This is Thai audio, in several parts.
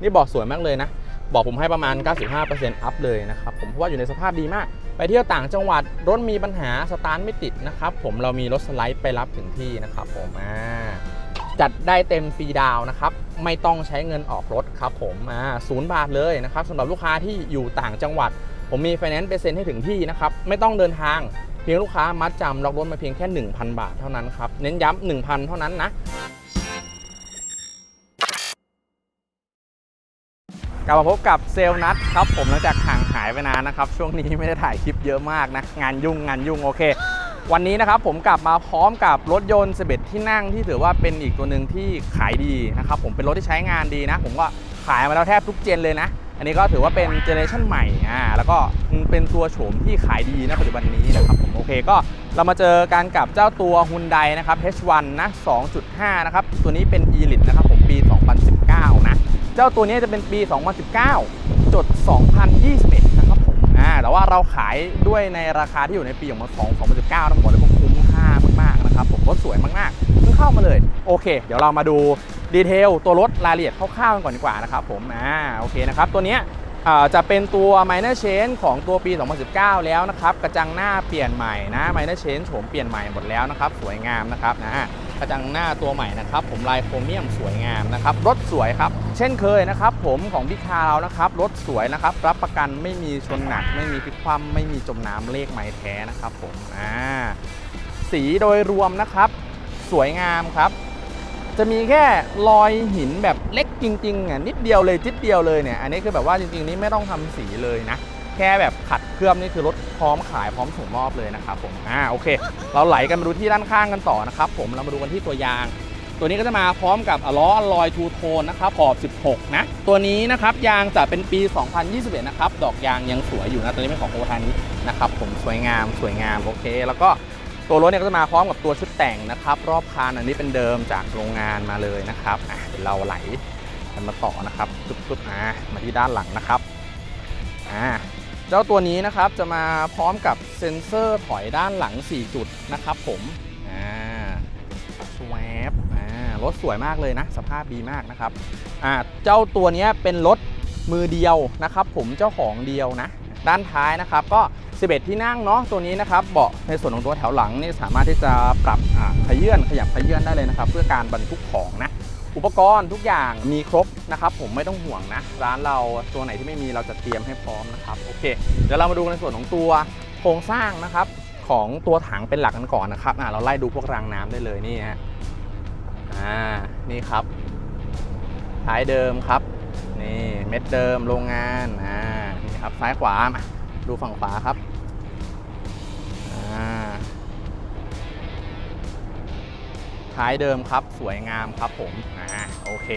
นี่บอกสวยมากเลยนะ บอกผมให้ประมาณ 95%อัพเลยนะครับผมเพราะว่าอยู่ในสภาพดีมาก ไปเที่ยวต่างจังหวัดรถมีปัญหาสตาร์ทไม่ติดนะครับผมเรามีรถสไลด์ไปรับถึงที่นะครับผมอ่าจัดได้เต็มฟรีดาวนะครับ ไม่ต้องใช้เงินออกรถครับผมอ่าศูนย์บาทเลยนะครับสำหรับลูกค้าที่อยู่ต่างจังหวัด ผมมีไฟแนนซ์เปอร์เซ็นต์ให้ถึงที่นะครับ ไม่ต้องเดินทาง เพียงลูกค้ามัดจำล็อกรถมาเพียงแค่ 1,000 บาทเท่านั้นครับ เน้นย้ำ1,000 เท่านั้นนะ กลับมาพบกับเซลนัทครับผมหลังจากห่างหายไปนานนะครับช่วงนี้ไม่ได้ถ่ายคลิปเยอะมากนะงานยุ่งงานยุ่งโอเค วันนี้นะครับผมกลับมาพร้อมกับรถยนต์11ที่นั่งที่ถือว่าเป็นอีกตัวหนึ่งที่ขายดีนะครับผมเป็นรถที่ใช้งานดีนะ ผมก็ขายมาแล้วแทบทุกเจนเลยนะ อันนี้ก็ถือว่าเป็นเจเนอเรชันใหม่อ่าแล้วก็เป็นตัวโฉมที่ขายดีนะปัจจุบันนี้นะครับผมโอเคก็เรามาเจอกันกับเจ้าตัว Hyundai นะครับ H1 นะ2.5 นะครับตัวนี้เป็น e-lit นะครับผมปี 2019 นะ เจ้าตัวนี้จะเป็นปี 2019 จด 2021 นะครับผมอ่าแต่ว่าเราขายด้วยในราคาที่อยู่ในปีของ2 2019นะผมบอกเลยว่าคุ้มค่ามากๆนะครับผมรถสวยมากๆเพิ่งเข้ามาเลย โอเค เดี๋ยวเรามาดูดีเทลตัวรถรายละเอียดคร่าวๆกันก่อนดีกว่านะครับผมอ่าโอเคนะครับตัวนี้จะเป็นตัว minor change ของตัวปี 2019 แล้วนะครับ กระจังหน้าเปลี่ยนใหม่นะ minor change โฉมเปลี่ยนใหม่หมดแล้วนะครับ สวยงามนะครับนะ กระจังหน้าตัวใหม่นะครับ ผมลายโครเมียมสวยงามนะครับ รถสวยครับ เช่นเคยนะครับ ผมของพิคาเรานะครับ รถสวยนะครับ รับประกันไม่มีชนหนัก ไม่มีพลิกคว่ำไม่มีจมน้ำเลขไม้แท้นะครับ ผมอ่าสีโดยรวมนะครับ สวยงามครับ จะมีแค่รอยหินแบบเล็กจริงๆอะนิดเดียวเลยจิดเดียวเลยเนี่ยอันนี้คือแบบว่าจริงๆ นี่ไม่ต้องทำสีเลยนะ แค่แบบขัดเคลือบนี่คือรถพร้อมขายพร้อมส่งมอบเลยนะครับผมอ่าโอเค เราไหลกันมาดูที่ด้านข้างกันต่อนะครับผมเรามาดูกันที่ตัวยาง ตัวนี้ก็จะมาพร้อมกับล้อลอยทูโทนนะครับขอบ 16 นะ ตัวนี้นะครับยางจะเป็นปี 2021 นะครับ ดอกยางยังสวยอยู่นะ ตัวนี้เป็นของโอทานินะครับผมสวยงามสวยงามโอเค แล้วก็ตัวรถเนี่ยก็จะมาพร้อมกับตัวชุดแต่งนะครับ รอบคันอันนี้เป็นเดิมจากโรงงานมาเลยนะครับอะเราไหลกันมาต่อนะครับปึ๊บๆอะมาที่ด้านหลังนะครับอ่า เจ้าตัวนี้นะครับจะมาพร้อมกับเซ็นเซอร์ถอยด้านหลัง 4 จุดนะครับผมอ่าสวปอ่ารถสวยมากเลยนะ สภาพดีมากนะครับอ่าเจ้าตัวนี้เป็นรถมือเดียวนะครับ ผมเจ้าของเดียวนะ ด้านท้ายนะครับก็ 11 ที่นั่งเนาะตัวนี้นะครับเบาะในส่วนของตัวแถวหลังนี่สามารถที่จะปรับอ่าขยื่นขยับขยื่นได้เลยนะครับ เพื่อการบรรทุกของนะ อุปกรณ์ทุกอย่างมีครบนะครับ ผมไม่ต้องห่วงนะ ร้านเราตัวไหนที่ไม่มีเราจะเตรียมให้พร้อมนะครับโอเค เดี๋ยวเรามาดูในส่วนของตัวโครงสร้างนะครับ ของตัวถังเป็นหลักกันก่อนนะครับอะเราไล่ดูพวกรางน้ำได้เลยนี่ฮะอ่านี่ครับท้ายเดิมครับนี่เม็ดเดิมโรงงานอ่านี่ครับซ้ายขวามาดูฝั่งขวาครับอ่า ท้ายเดิมครับ สวยงามครับผมอ่าโอเค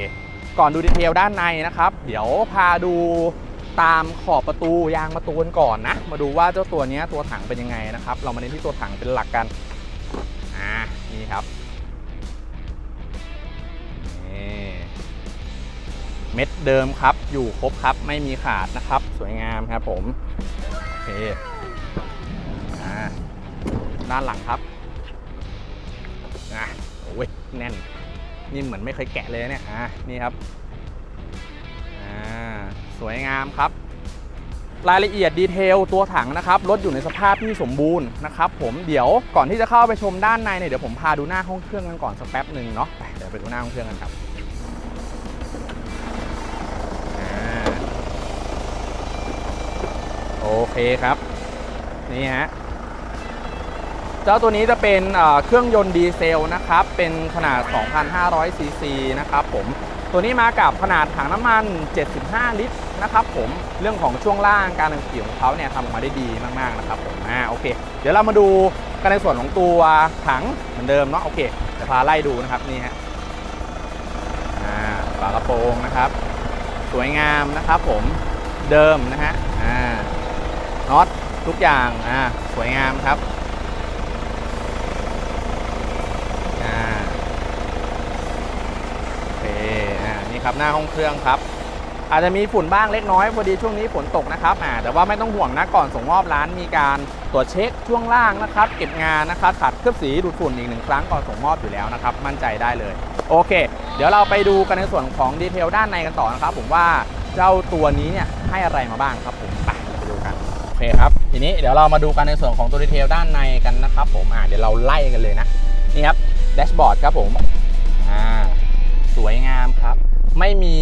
ก่อนดูดีเทลด้านในนะครับ เดี๋ยวพาดูตามขอบประตูยางประตูกันก่อนนะ มาดูว่าเจ้าตัวเนี้ยตัวถังเป็นยังไงนะครับ เรามาเน้นที่ตัวถังเป็นหลักกันอ่านี่ครับนี่เม็ดเดิมครับ อยู่ครบครับไม่มีขาดนะครับ สวยงามครับผมโอเคอ่าด้านหลังครับอะ แน่น นี่เหมือนไม่เคยแกะเลยเนี่ยอะนี่ครับอ่าสวยงามครับ รายละเอียดดีเทลตัวถังนะครับรถอยู่ในสภาพที่สมบูรณ์นะครับ ผมเดี๋ยวก่อนที่จะเข้าไปชมด้านในเนี่ยเดี๋ยวผมพาดูหน้าห้องเครื่องกันก่อนสักแป๊บหนึ่งเนาะไปเดี๋ยวไปดูหน้าห้องเครื่องกันครับอโอเคครับ นี่ฮะ เจ้าตัวนี้จะเป็นเครื่องยนต์ดีเซลนะครับ เป็นขนาด 2,500 ซีซีนะครับผม ตัวนี้มากับขนาดถังน้ำมัน 75 ลิตรนะครับผม เรื่องของช่วงล่างการอังกี่ของเขาเนี่ยทำออกมาได้ดีมากๆนะครับผมอ่าโอเค เดี๋ยวเรามาดูกันในส่วนของตัวถังเหมือนเดิมเนาะ โอเค เดี๋ยวพาไล่ดูนะครับนี่ฮะ อ่าฝากระโปรงนะครับ สวยงามนะครับผมเดิมนะฮะ อ่า น็อตทุกอย่าง อ่า สวยงามครับ อ่าโอเคอ่านี่ ครับหน้าห้องเครื่องครับ อาจจะมีฝุ่นบ้างเล็กน้อยพอดีช่วงนี้ฝนตกนะครับอ่าแต่ว่าไม่ต้องห่วงนะก่อนส่งมอบร้านมีการตรวจเช็คช่วงล่างนะครับ เก็บงานนะครับขัดเคลือบสีดูดฝุ่นอีกหนึ่งครั้งก่อนส่งมอบอยู่แล้วนะครับ มั่นใจได้เลย โอเค เดี๋ยวเราไปดูกันในส่วนของดีเทลด้านในกันต่อนะครับ ผมว่าเจ้าตัวนี้เนี่ยให้อะไรมาบ้างครับผมไปไปดูกันโอเคครับทีนี้เดี๋ยวเรามาดูกันในส่วนของตัวดีเทลด้านในกันนะครับ ผมอ่าเดี๋ยวเราไล่กันเลยนะนี่ครับแดชบอร์ดครับผมอ่าสวยงามครับ ไม่มี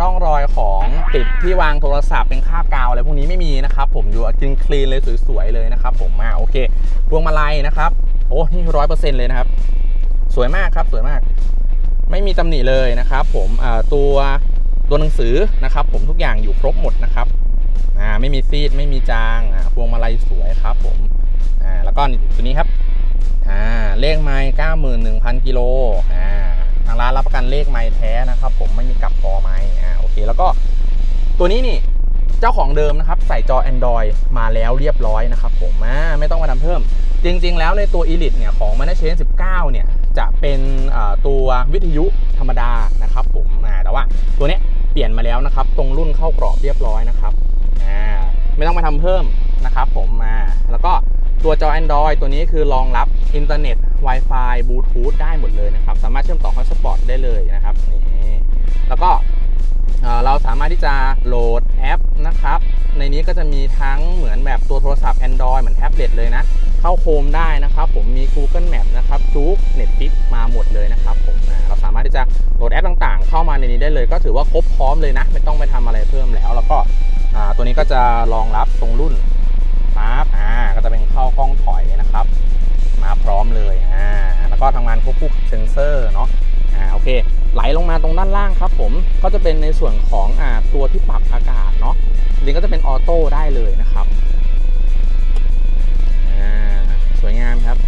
ร่องรอยของติดที่วางโทรศัพท์เป็นคราบกาวอะไรพวกนี้ไม่มีนะครับผมอยู่คลีนคลีนเลยสวยๆเลยนะครับผมมาโอเค พวงมาลัยนะครับ โอ้นี่ร้อยเปอร์เซ็นต์เลยนะครับ สวยมากครับสวยมาก ไม่มีตำหนิเลยนะครับผมอ่าตัวตัวหนังสือนะครับ ผมทุกอย่างอยู่ครบหมดนะครับอ่าไม่มีซีดไม่มีจางอ่าพวงมาลัยสวยครับผมอ่าแล้วก็ตัวนี้ครับอ่าเลขไมล์91,000 กิโลอ่าางร้านรับประกันเลขไมล์แท้นะครับ ผมไม่มีกลับคอไมล์อ่าโอเค แล้วก็ตัวนี้นี่เจ้าของเดิมนะครับ ใส่จอ Android มาแล้วเรียบร้อยนะครับผมอ่าไม่ต้องมาทำเพิ่ม จริง ๆ แล้วในตัว Elite เนี่ยของ m a n a g e 19 เนี่ย จะเป็นตัววิทยุธรรมดานะครับผมแต่ว่าตัวเนี้ยเปลี่ยนมาแล้วนะครับ ตรงรุ่นเข้ากรอบเรียบร้อยนะครับไม่ต้องมาทำเพิ่มนะครับผมมาแล้วก็ตัวจอ Android ตัวนี้คือรองรับอินเทอร์เน็ต Wi-Fi บลูทูธได้หมดเลยนะครับ สามารถเชื่อมต่อ Hotspot ได้เลยนะครับนี่แล้วก็เราสามารถที่จะโหลดแอปนะครับ ในนี้ก็จะมีทั้งเหมือนแบบตัวโทรศัพท์ Android เหมือนแท็บเล็ตเลยนะ เข้าโคมได้นะครับ ผมมี Google Map นะครับจุก Netflix มาหมดเลยนะครับผมเราสามารถที่จะโหลดแอปต่างๆ เข้ามาในนี้ได้เลย ก็ถือว่าครบพร้อมเลยนะ ไม่ต้องไปทำอะไรเพิ่มแล้ว แล้วก็ตัวนี้ก็จะรองรับตรงรุ่น ปั๊บอ่าก็จะเป็นเข้ากล้องถอยนะครับ มาพร้อมเลยอ่าแล้วก็ทำงานควบคู่กับเซนเซอร์เนาะอ่าโอเค ไหลลงมาตรงด้านล่างครับผมก็จะเป็นในส่วนของอ่าตัวที่ปรับอากาศเนาะจริงก็จะเป็นออโต้ได้เลยนะครับอ่าสวยงามครับ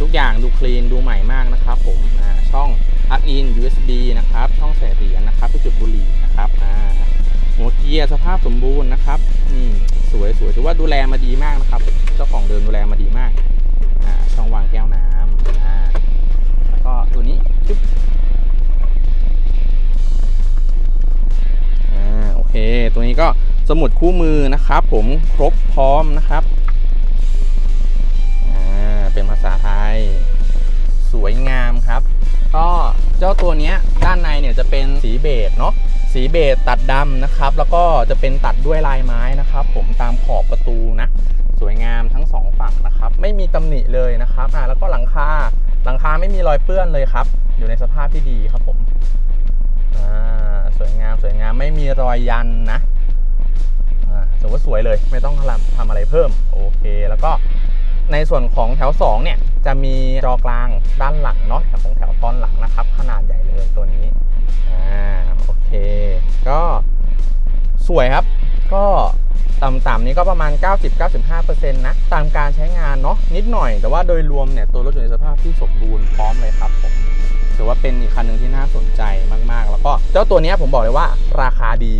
ทุกอย่างดูคลีนดูใหม่มากนะครับผมอ่าช่อง plug in USB นะครับช่องใส่เหรียญนะครับที่จุดบุหรี่นะครับอ่าหัวเกียร์สภาพสมบูรณ์นะครับนี่ สวยสวยถือว่าดูแลมาดีมากนะครับ เจ้าของเดิมดูแลมาดีมากอ่าช่องวางแก้วน้ำอ่าแล้วก็ตัวนี้จุ๊บอ่าโอเค ตัวนี้ก็สมุดคู่มือนะครับ ผมครบพร้อมนะครับอ่าเป็นภาษาไทย สวยงามครับ ก็เจ้าตัวเนี้ยด้านในเนี่ยจะเป็นสีเบจเนาะ สีเบจตัดดำนะครับ แล้วก็จะเป็นตัดด้วยลายไม้นะครับ ผมตามขอบประตูนะ สวยงามทั้งสองฝั่งนะครับ ไม่มีตำหนิเลยนะครับอ่าแล้วก็หลังคาหลังคาไม่มีรอยเปื้อนเลยครับ อยู่ในสภาพที่ดีครับผมอ่าสวยงามสวยงามไม่มีรอยยันนะอ่าถือว่าสวยเลยไม่ต้องทำทำอะไรเพิ่มโอเค แล้วก็ในส่วนของแถว 2 เนี่ย จะมีจอกลางด้านหลังเนาะแถวของแถวตอนหลังนะครับ ขนาดใหญ่เลยตัวนี้อ่าโอ เค ก็สวยครับ ก็ต่ำๆนี้ก็ประมาณ 90-95%นะตามการใช้งานเนาะนิดหน่อย แต่ว่าโดยรวมเนี่ยตัวรถอยู่ในสภาพที่สมบูรณ์พร้อมเลยครับผมถือว่าเป็นอีกคันหนึ่งที่น่าสนใจมากๆ แล้วก็เจ้าตัวนี้ผมบอกเลยว่าราคาดี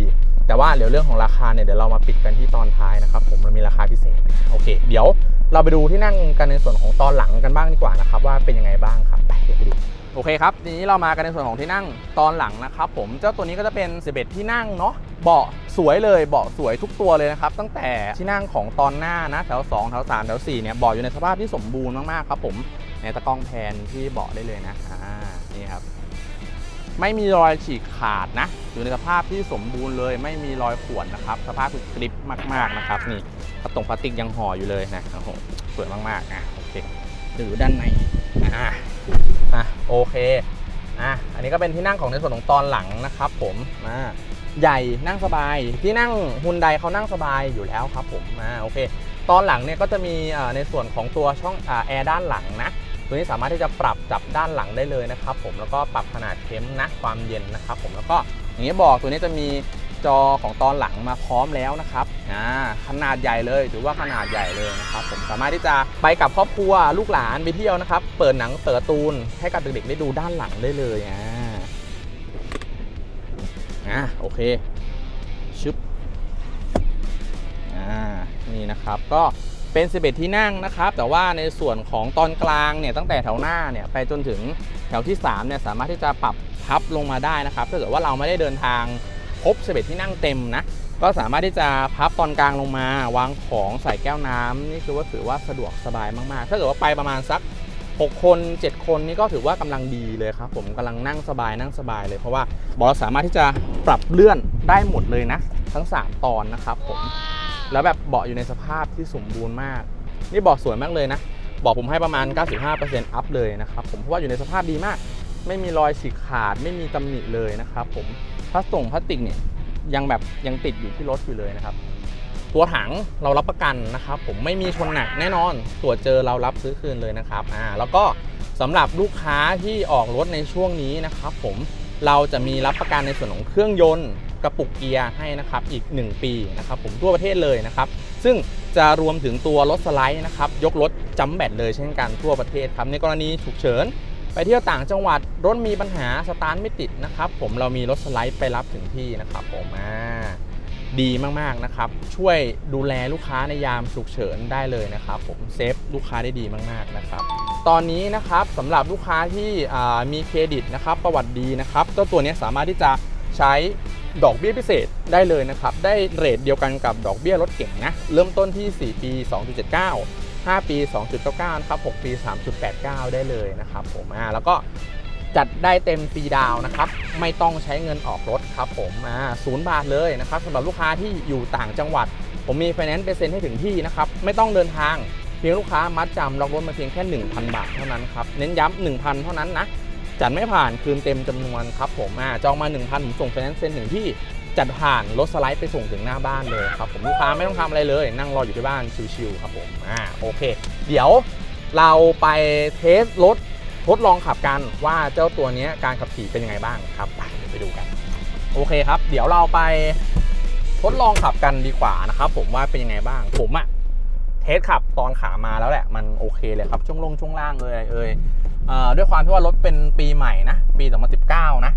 แต่ว่าเดี๋ยวเรื่องของราคาเนี่ยเดี๋ยวเรามาปิดกันที่ตอนท้ายนะครับผมมันมีราคาพิเศษโอเค เดี๋ยวเราไปดูที่นั่งกันในส่วนของตอนหลังกันบ้างดีกว่านะครับว่าเป็นยังไงบ้างครับไปเดี๋ยวไปดู โอเคครับทีนี้เรามากันในส่วนของที่นั่งตอนหลังนะครับผมเจ้าตัวนี้ก็จะเป็น 11 ที่นั่งเนาะเบาะสวยเลยเบาะสวยทุกตัวเลยนะครับ ตั้งแต่ที่นั่งของตอนหน้านะแถว2แถว3แถว4เนี่ยเบาะอยู่ในสภาพที่สมบูรณ์มากๆครับผมในตะกล้องแพนที่เบาะได้เลยนะอ่านี่ครับไม่มีรอยฉีกขาดนะอยู่ในสภาพที่สมบูรณ์เลย ไม่มีรอยข่วนนะครับ สภาพคือกริบมากๆนะครับนี่กระตงพลาสติกยังห่ออยู่เลยนะโอ้โหสวยมากๆอะโอเคดูด้านในอ่า อะโอเคอะอันนี้ก็เป็นที่นั่งของในส่วนของตอนหลังนะครับ ผมอ่าใหญ่นั่งสบายที่นั่งฮุนไดเขานั่งสบายอยู่แล้วครับผมอ่าโอเค ตอนหลังเนี่ยก็จะมีในส่วนของตัวช่องอแอร์ด้านหลังนะตัวนี้สามารถที่จะปรับจับด้านหลังได้เลยนะครับผมแล้วก็ปรับขนาดเข็มนะความเย็นนะครับผมแล้วก็อย่างนี้บอกตัวนี้จะมี จอของตอนหลังมาพร้อมแล้วนะครับอ่าขนาดใหญ่เลยถือว่าขนาดใหญ่เลยนะครับผมสามารถที่จะไปกับครอบครัวลูกหลานไปเที่ยวนะครับ เปิดหนังเปิดกาตูนให้กับเด็กๆได้ดูด้านหลังได้เลยอ่าอ่าโอเคชึบอ่านี่นะครับก็เป็น 11 ที่นั่งนะครับ แต่ว่าในส่วนของตอนกลางเนี่ยตั้งแต่แถวหน้าเนี่ยไปจนถึงแถวที่3เนี่ยสามารถที่จะปรับพับลงมาได้นะครับถ้าเกิดว่าเราไม่ได้เดินทาง ครบ11ที่นั่งเต็มนะ ก็สามารถที่จะพับตอนกลางลงมา วางของใส่แก้วน้ำนี่คือว่าถือว่าสะดวกสบายมากๆ ถ้าเกิดว่าไปประมาณสัก 6 คน 7 คนนี่ก็ถือว่ากำลังดีเลยครับ ผมกำลังนั่งสบายนั่งสบายเลยเพราะว่าเบาะสามารถที่จะปรับเลื่อนได้หมดเลยนะ ทั้ง 3 ตอนนะครับผมแล้วแบบเบาะอยู่ในสภาพที่สมบูรณ์มาก นี่เบาะสวยมากเลยนะเบาะผมให้ประมาณ 95%อัพเลยนะครับผมเพราะว่าอยู่ในสภาพดีมาก ไม่มีรอยฉีกขาด ไม่มีตำหนิเลยนะครับผมพลาสติกพลาสติกเนี่ยยังแบบยังติดอยู่ที่รถอยู่เลยนะครับ ตัวถังเรารับประกันนะครับ ผมไม่มีชนหนักแน่นอนตรวจเจอเรารับซื้อคืนเลยนะครับอ่าแล้วก็สำหรับลูกค้าที่ออกรถในช่วงนี้นะครับ ผมเราจะมีรับประกันในส่วนของเครื่องยนต์กระปุกเกียร์ให้นะครับอีก 1 ปีนะครับผมทั่วประเทศเลยนะครับ ซึ่งจะรวมถึงตัวรถสไลด์นะครับยกรถจัมแบตเลยเช่นกันทั่วประเทศครับในกรณีฉุกเฉิน ไปเที่ยวต่างจังหวัดรถมีปัญหาสตาร์ทไม่ติดนะครับ ผมเรามีรถสไลด์ไปรับถึงที่นะครับผมอ่าดีมากๆนะครับ ช่วยดูแลลูกค้าในยามฉุกเฉินได้เลยนะครับ ผมเซฟลูกค้าได้ดีมากๆนะครับ ตอนนี้นะครับสำหรับลูกค้าที่มีเครดิตนะครับ ประวัติดีนะครับเจ้าตัวนี้สามารถที่จะใช้ดอกเบี้ยพิเศษได้เลยนะครับ ได้เรทเดียวกันกับดอกเบี้ยรถเก่งนะ เริ่มต้นที่ 4 ปี 2.79 5 ปี 2.99นะครับ6ปี 3.89 ได้เลยนะครับผมอ่าแล้วก็จัดได้เต็มฟรีดาวนะครับ ไม่ต้องใช้เงินออกรถครับผมอ่าศูนย์บาทเลยนะครับสำหรับลูกค้าที่อยู่ต่างจังหวัด ผมมีไฟแนนซ์เปอร์เซ็นให้ถึงที่นะครับ ไม่ต้องเดินทางเพียงลูกค้ามัดจำล็อกรถมาเพียงแค่ 1,000 บาทเท่านั้นครับเน้นย้ำ1,000 เท่านั้นนะจัดไม่ผ่านคืนเต็มจำนวนครับผมอ่าจองมา 1,000ผมส่งไฟแนนซ์เซ็นถึงที่ จัดผ่านรถสไลด์ไปส่งถึงหน้าบ้านเลยครับผมลูกค้าไม่ต้องทำอะไรเลย นั่งรออยู่ที่บ้านชิวๆครับผมอ่าโอเค เดี๋ยวเราไปเทสรถทดลองขับกันว่าเจ้าตัวนี้การขับขี่เป็นยังไงบ้างครับไปไปดูกันโอเคครับ เดี๋ยวเราไปทดลองขับกันดีกว่านะครับผมว่าเป็นยังไงบ้างผมอะเทสขับตอนขามาแล้วแหละมันโอเคเลยครับช่วงลงช่วงล่างเลยเอ่ยเอ่อด้วยความที่ว่ารถเป็นปีใหม่นะปี 2019 นะ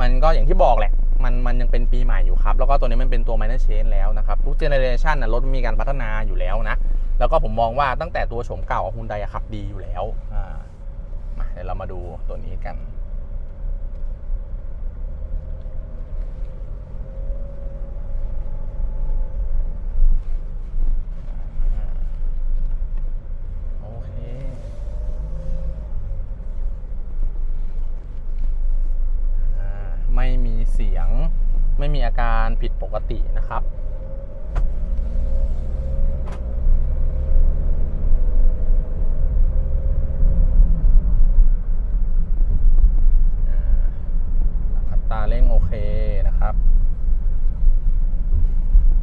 มันก็อย่างที่บอกแหละ มันมันยังเป็นปีใหม่อยู่ครับ แล้วก็ตัวนี้มันเป็นตัว minor change แล้วนะครับ ทุกเจเนเรชันนะรถมีการพัฒนาอยู่แล้วนะ แล้วก็ผมมองว่าตั้งแต่ตัวโฉมเก่าฮุนไดขับดีอยู่แล้วอ่ามาเดี๋ยวเรามาดูตัวนี้กัน โอเค อ่าไม่มี เสียง ไม่มีอาการผิดปกตินะครับ อ่าอัตราเร่งโอเคนะครับ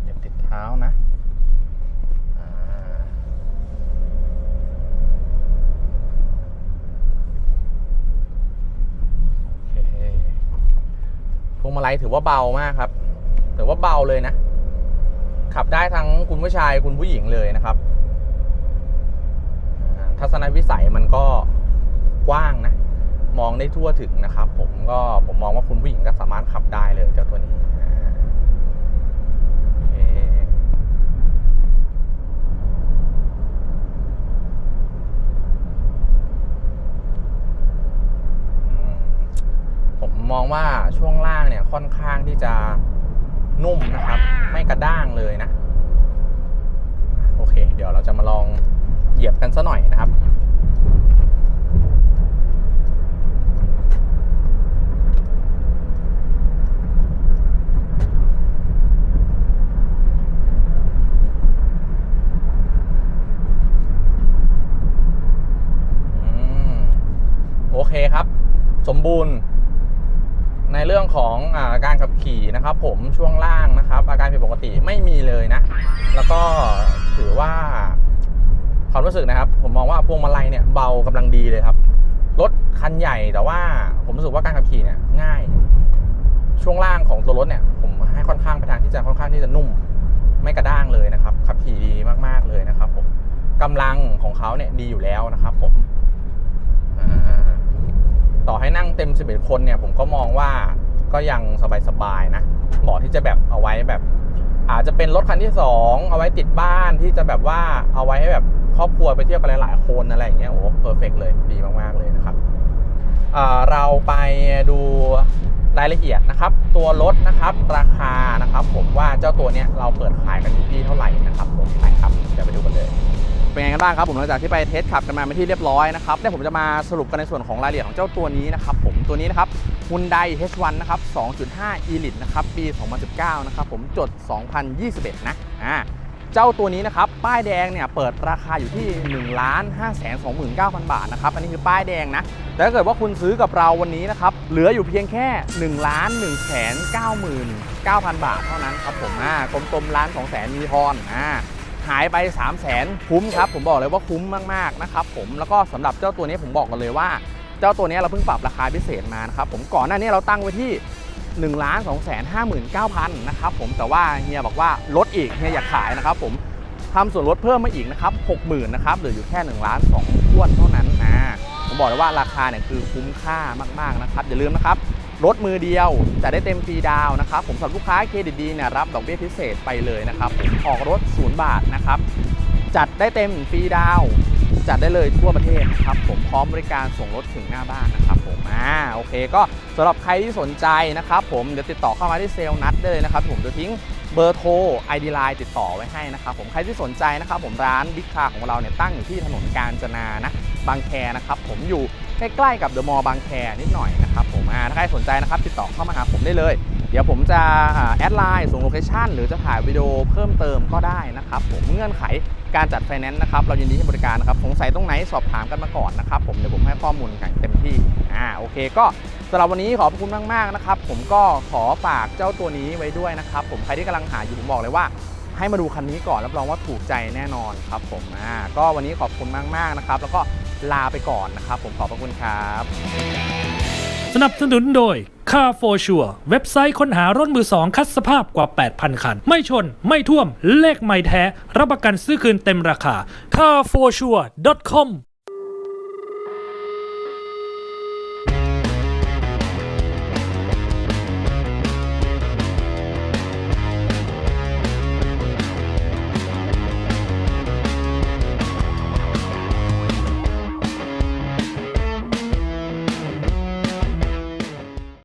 เหยียบติดเท้านะอ่า โอเคพ วงมาลัยถือว่าเบามากครับถือว่าเบาเลยนะ ขับได้ทั้งคุณผู้ชายคุณผู้หญิงเลยนะครับ ทัศนวิสัยมันก็กว้างนะ มองได้ทั่วถึงนะครับ ผมก็ผมมองว่าคุณผู้หญิงก็สามารถขับได้เลยเจ้าตัวนี้อ่าโอเคอืม ผ มองว่าช่วงล่างเนี่ยค่อนข้างที่จะนุ่มนะครับ ไม่กระด้างเลยนะ โอเค เดี๋ยวเราจะมาลองเหยียบกันซะหน่อยนะครับอืมโอเคครับ สมบูรณ์ เรื่องของอาการขับขี่นะครับ ผมช่วงล่างนะครับ อาการผิดปกติไม่มีเลยนะ แล้วก็ถือว่าความรู้สึกนะครับ ผมมองว่าพวงมาลัยเนี่ยเบากำลังดีเลยครับรถคันใหญ่แต่ว่าผมรู้สึกว่าการขับขี่เนี่ยง่าย ช่วงล่างของตัวรถเนี่ยผมให้ค่อนข้างไปทางที่จะค่อนข้างที่จะนุ่ม ไม่กระด้างเลยนะครับขับขี่ดีมากๆเลยนะครับผมกำลังของเขาเนี่ยดีอยู่แล้วนะครับผม ต่อให้นั่งเต็ม 11 คนเนี่ย ผมก็มองว่าก็ยังสบายๆนะเหมาะที่จะแบบเอาไว้แบบ อาจจะเป็นรถคันที่ 2 เอาไว้ติดบ้านที่จะแบบว่าเอาไว้ให้แบบครอบครัวไปเที่ยวกันหลายๆคนอะไรอย่างเงี้ยโอ้โหเพอร์เฟกเลยดีมากๆเลยนะครับเราไปดูรายละเอียดนะครับ ตัวรถนะครับราคานะครับ ผมว่าเจ้าตัวเนี้ยเราเปิดขายกันอยู่ที่เท่าไหร่นะครับผมไปครับเดี๋ยวไปดูกันเลย เป็นไงกันบ้างครับผมหลังจากที่ไปเทสขับกันมาเป็นที่เรียบร้อยนะครับเดี๋ยวผมจะมาสรุปกันในส่วนของรายละเอียดของเจ้าตัวนี้นะครับผมตัวนี้นะครับ Hyundai H1 นะครับ 2.5 Elite นะครับปี 2019 นะครับผมจด 2021 นะอ่าเจ้าตัวนี้นะครับ ป้ายแดงเนี่ยเปิดราคาอยู่ที่ 1 5 2 9 0 0 0 บาทนะครับ อันนี้คือป้ายแดงนะ แต่ถ้าเกิดว่าคุณซื้อกับเราวันนี้นะครับ เหลืออยู่เพียงแค่ 1 1 9 9 9 0 0 บาทเท่านั้นครับผมอ่ากลมๆล้าน2แสนมีทอนอ่าายไป 3 0 0แสนคุ้มครับ ผมบอกเลยว่าคุ้มมากๆนะครับผมแล้วก็สำหรับเจ้าตัวนี้ผมบอกกันเลยว่า เจ้าตัวนี้เราเพิ่งปรับราคาพิเศษมานะครับผมก่อนหน้านี้เราตั้งไว้ที่1 2 5 9 0 0 0นสองแสนห้าหนะครับผมแต่ว่าเฮียบอกว่าลดอีกเฮียอยากขายนะครับผมทำส่วนลดเพิ่มมาอีกนะครับ60,000นนะครับเหลืออยู่แค่1ล้าน2ทวนเท่านั้นนะผมบอกเลยว่าราคาเนี่ยคือคุ้มค่ามากๆนะครับอย่าลืมนะครับ รถมือเดียวจะได้เต็มฟรีดาวนะครับผมสำหรับลูกค้าเครดิตดีเนี่ยรับดอกเบี้ยพิเศษไปเลยนะครับออกรถ 0 บาทนะครับ จัดได้เต็มฟรีดาวจัดได้เลยทั่วประเทศนะครับผมพร้อมบริการส่งรถถึงหน้าบ้านนะครับผมอ่าโอเค ก็สำหรับใครที่สนใจนะครับผมเดี๋ยวติดต่อเข้ามาที่เซลล์นัดได้เลยนะครับผมจะทิ้งเบอร์โทร ID Line ติดต่อไว้ให้นะครับผมใครที่สนใจนะครับผมร้านบิ๊กคาของเราเนี่ยตั้งอยู่ที่ถนนกาญจนานะบางแคนะครับผมอยู่ ใกล้ๆกับเดอะมอลล์บางแคนิดหน่อยนะครับผมอ่าถ้าใครสนใจนะครับติดต่อเข้ามาหาผมได้เลย เดี๋ยวผมจะแอดไลน์ส่งโลเคชันหรือจะถ่ายวิดีโอเพิ่มเติมก็ได้นะครับผมเงื่อนไขการจัดไฟแนนซ์นะครับเรายินดีให้บริการนะครับสงสัยตรงไหนสอบถามกันมาก่อนนะครับผมเดี๋ยวผมให้ข้อมูลอย่างเต็มที่อ่าโอเคก็สำหรับวันนี้ขอบคุณมากๆนะครับผมก็ขอฝากเจ้าตัวนี้ไว้ด้วยนะครับผมใครที่กำลังหาอยู่ผมบอกเลยว่าให้มาดูคันนี้ก่อนรับรองว่าถูกใจแน่นอนครับผมอ่าก็วันนี้ขอบคุณมากๆนะครับ แล้วก็ ลาไปก่อนนะครับ ผมขอบพระคุณครับ สนับสนุนโดย Car for Sure เว็บไซต์ค้นหารถมือสองคัดสภาพกว่า 8,000 คัน ไม่ชน ไม่ท่วม เลขไม่แท้ รับประกันซื้อคืนเต็มราคา carforsure.com